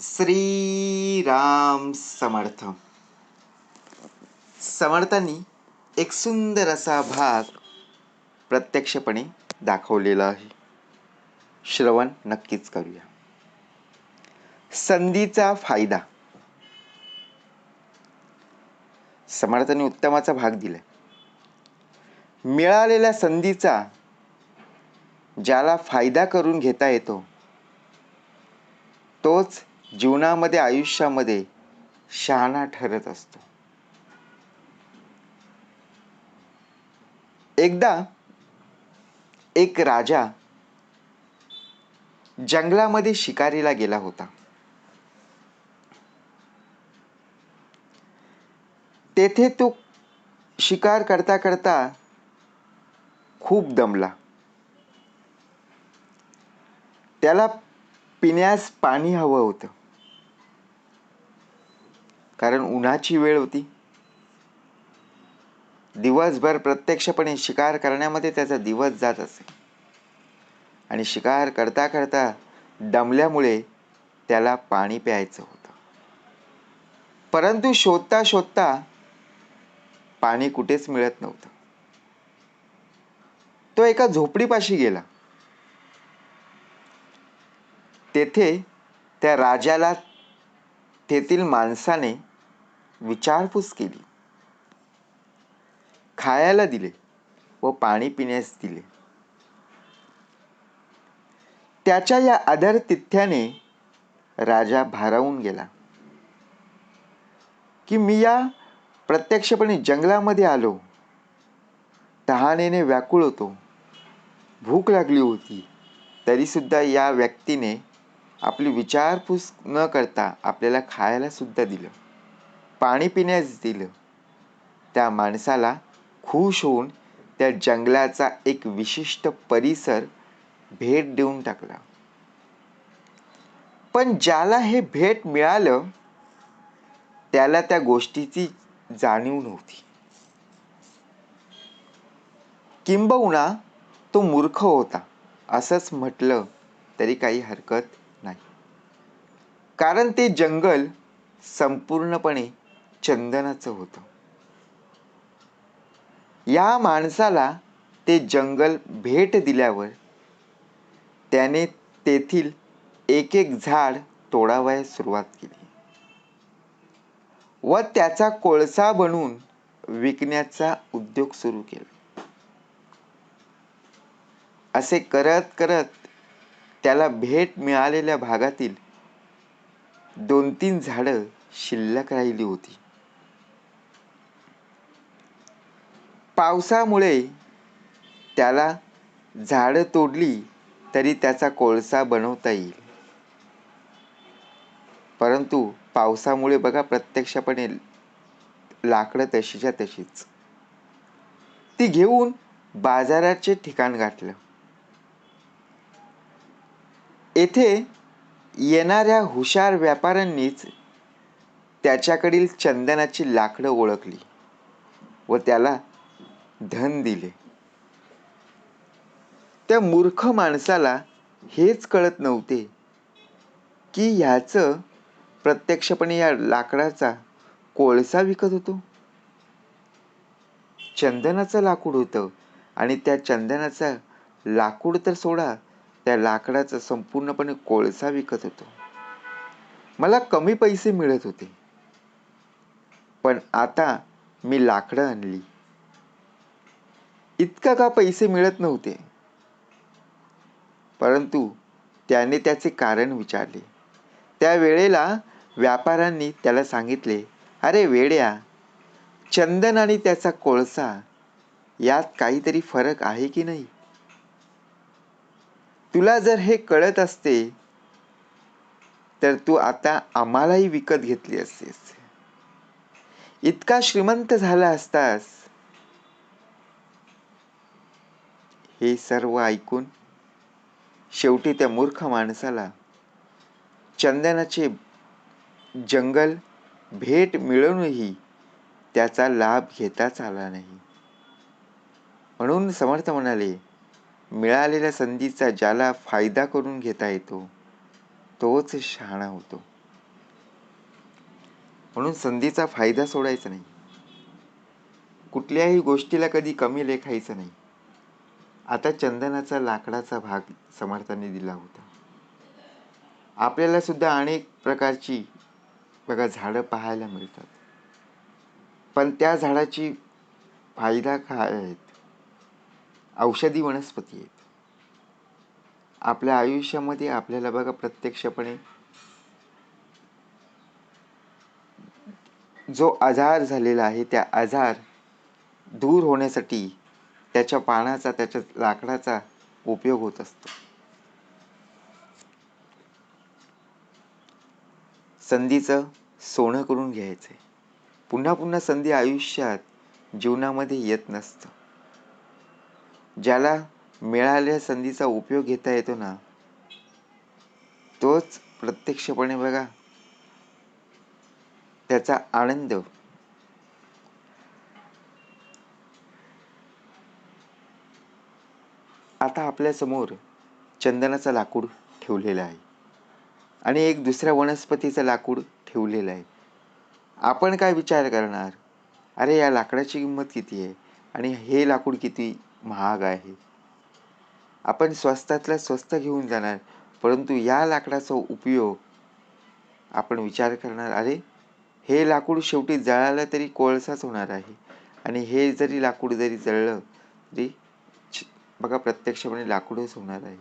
श्रीराम समर्थ. समर्थांनी एक सुंदर असा भाग प्रत्यक्षपणे दाखवलेला आहे. श्रवण नक्कीच करूया. संधीचा फायदा. समर्थांनी उत्तमाचा भाग दिलाय. मिळालेल्या संधीचा ज्याला फायदा करून घेता येतो तोच जीवनामध्ये आयुष्यामध्ये शहाणा ठरत असतो. एकदा एक राजा जंगलामध्ये शिकारीला गेला होता. तेथे तो शिकार करता करता खूप दमला. त्याला पिण्यास पाणी हवं होतं. कारण उन्हाची वेळ होती. दिवसभर प्रत्यक्षपणे शिकार करण्यामध्ये त्याचा दिवस जात असे. आणि शिकार करता करता दमल्यामुळे त्याला पाणी प्यायचं होतं. परंतु शोधता शोधता पाणी कुठेच मिळत नव्हतं. तो एका झोपडीपाशी गेला. तेथे त्या राजाला तेथील माणसाने विचारपूस केली. खायला दिले व पाणी पिण्यास दिले. त्याच्या या आदर तिथ्याने राजा भारावून गेला. की मी या प्रत्यक्षपणे जंगलामध्ये आलो. तहानेने व्याकुळ होतो. भूक लागली होती. तरी सुद्धा या व्यक्तीने आपली विचारपूस न करता आपल्याला खायला सुद्धा दिलं. पाणी पिण्यास दिलं. त्या माणसाला खुश होऊन त्या जंगलाचा एक विशिष्ट परिसर भेट देऊन टाकला. पण ज्याला हे भेट मिळालं त्याला त्या गोष्टीची जाणीव नव्हती. किंबहुना तो मूर्ख होता असंच म्हटलं तरी काही हरकत नाही. कारण ते जंगल संपूर्णपणे चंदनाचं होतं. या माणसाला ते जंगल भेट दिल्यावर त्याने तेथील एक एक झाड तोडावयास सुरुवात केली. व त्याचा कोळसा बनवून विकण्याचा उद्योग सुरू केला. असे करत करत त्याला भेट मिळालेल्या भागातील दोन तीन झाडं शिल्लक राहिली होती. पावसामुळे त्याला झाडं तोडली तरी त्याचा कोळसा बनवता येईल. परंतु पावसामुळे बघा प्रत्यक्षपणे लाकडं तशीच्या तशीच. ती घेऊन बाजाराचे ठिकाण गाठलं. येथे येणाऱ्या हुशार व्यापाऱ्यांनीच त्याच्याकडील चंदनाची लाकडं ओळखली व त्याला धन दिले. त्या मूर्ख माणसाला हेच कळत नव्हते की ह्याचं प्रत्यक्षपणे या लाकडाचा कोळसा विकत होतो. चंदनाचं लाकूड होतं आणि त्या चंदनाचा लाकूड तर सोडा त्या लाकडाचा संपूर्णपणे कोळसा विकत होतो. मला कमी पैसे मिळत होते. पण आता मी लाकडं आणली. इतका का पैसे मिळत नव्हते? परंतु त्याने त्याचे कारण विचारले. त्या वेळेला व्यापाऱ्यांनी त्याला सांगितले अरे वेड्या चंदन आणि त्याचा कोळसा यात काहीतरी फरक आहे की नाही? तुला जर हे कळत असते तर तू आता आम्हालाही विकत घेतली असतेस. इतका श्रीमंत झाला असतास हे सर्व ऐकून शेवटी त्या मूर्ख माणसाला चंदनाचे जंगल भेट मिळूनही त्याचा लाभ घेताच आला नाही. म्हणून समर्थ म्हणाले मिळालेल्या संधीचा ज्याला फायदा करून घेता येतो तोच शहाणा होतो. म्हणून संधीचा फायदा सोडायचा नाही. कुठल्याही गोष्टीला कधी कमी लेखायचं नाही. आता चंदनाचा लाकडाचा भाग समर्थांनी दिला होता. आपल्याला सुद्धा अनेक प्रकारची बघा झाडं पाहायला मिळतात. पण त्या झाडाची फायदा काय आहेत? औषधी वनस्पती आहेत. आपल्या आयुष्यामध्ये आपल्याला बघा प्रत्यक्षपणे जो आजार झालेला आहे त्या आजार दूर होण्यासाठी त्याच्या पानाचा त्याच्या लाकडाचा उपयोग होत असतो. संधीचं सोनं करून घ्यायचंय. पुन्हा पुन्हा संधी आयुष्यात जीवनामध्ये येत नसतं. ज्याला मिळालेल्या संधीचा उपयोग घेता येतो ना तोच प्रत्यक्षपणे बघा. त्याचा आनंद आता आपल्यासमोर चंदनाचं लाकूड ठेवलेलं आहे. आणि एक दुसऱ्या वनस्पतीचं लाकूड ठेवलेलं आहे. आपण काय विचार करणार? अरे या लाकडाची किंमत किती आहे? आणि हे लाकूड किती महाग आहे? आपण स्वस्तातलं स्वस्त घेऊन जाणार परंतु या लाकडाचा उपयोग आपण विचार करणार अरे हे लाकूड शेवटी जळालं तरी कोळसाच होणार आहे. आणि हे जरी लाकूड जरी जळलं तरी बघा प्रत्यक्षपणे लाकूडच होणार आहे.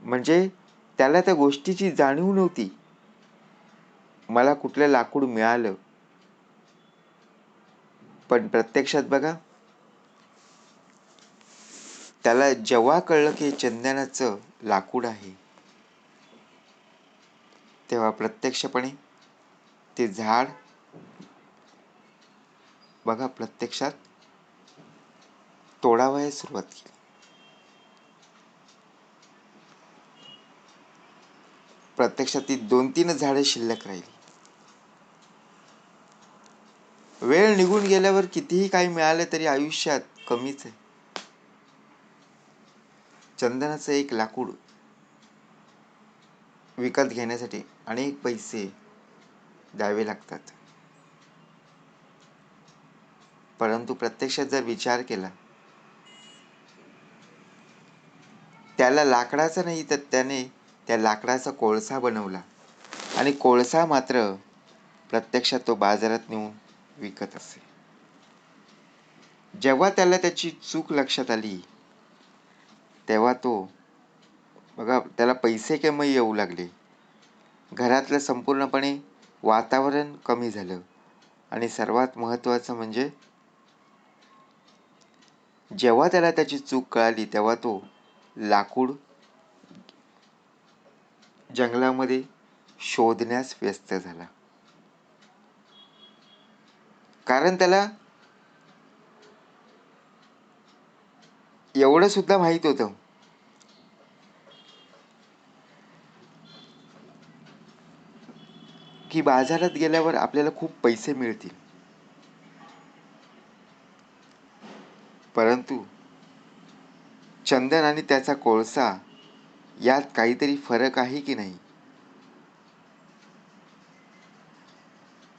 म्हणजे त्याला त्या गोष्टीची जाणीव नव्हती. मला कुठलं लाकूड मिळालं. पण प्रत्यक्षात बघा त्याला जेव्हा कळलं की चंदनाचं लाकूड आहे तेव्हा प्रत्यक्षपणे ते झाड बघा प्रत्यक्षात तोडावयास सुरुवात केली. प्रत्यक्षात ती दोन तीन झाडे शिल्लक राहिली. वेळ निघून गेल्यावर कितीही काही मिळाले तरी आयुष्यात कमीच आहे. चंदनाचं एक लाकूड विकत घेण्यासाठी अनेक पैसे द्यावे लागतात. परंतु प्रत्यक्षात जर विचार केला त्याला लाकडाचं नाही तर त्याने त्या लाकडाचा कोळसा बनवला. आणि कोळसा मात्र प्रत्यक्षात तो बाजारात नेऊन विकत असे. जेव्हा त्याला त्याची चूक लक्षात आली तेव्हा तो बघा त्याला पैसे कमी येऊ लागले. घरातलं संपूर्णपणे वातावरण कमी झालं. आणि सर्वात महत्त्वाचं म्हणजे जेव्हा त्याला त्याची चूक कळाली तेव्हा तो लाकूड जंगलामध्ये शोधण्यास व्यस्त झाला. कारण त्याला एवढं सुद्धा माहीत होतं. की बाजारात गेल्यावर आपल्याला खूप पैसे मिळतील. परंतु चंदन आणि त्याचा कोळसा यात काहीतरी फरक आहे की नाही?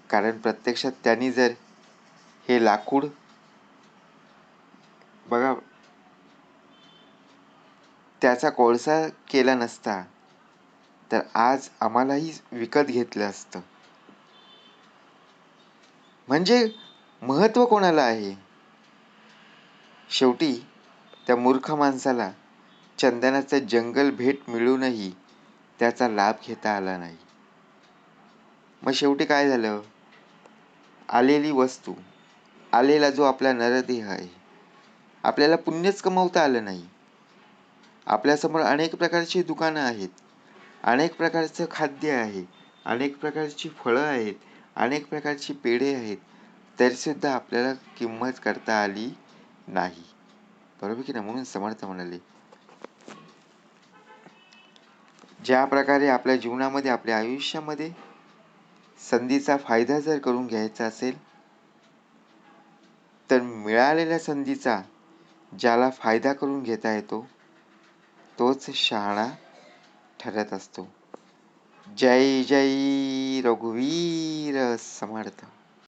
कारण प्रत्यक्षात त्यांनी जर हे लाकूड बघा त्याचा कोळसा केला नसता तर आज आम्हालाही विकत घेतलं असतं. म्हणजे महत्त्व कोणाला आहे? शेवटी त्या मूर्ख माणसाला चंदनाचं जंगल भेट मिळूनही त्याचा लाभ घेता आला नाही. मग शेवटी काय झालं? आलेली वस्तू आलेला जो आपला नरदेह आहे आपल्याला पुण्यच कमवता आलं नाही. आपल्यासमोर अनेक प्रकारची दुकानं आहेत अनेक प्रकारचं खाद्य आहे अनेक प्रकारची फळं आहेत अनेक प्रकारची पेढे आहेत तरीसुद्धा आपल्याला किंमत करता आली नाही. बरोबर म्हणून समर्थ म्हणाले. ज्या प्रकारे आपल्या जीवनामध्ये आपल्या आयुष्यामध्ये संधीचा फायदा जर करून घ्यायचा असेल तर मिळालेल्या संधीचा ज्याला फायदा करून घेता येतो तोच शहाणा ठरत असतो. जय जय रघुवीर समर्थ.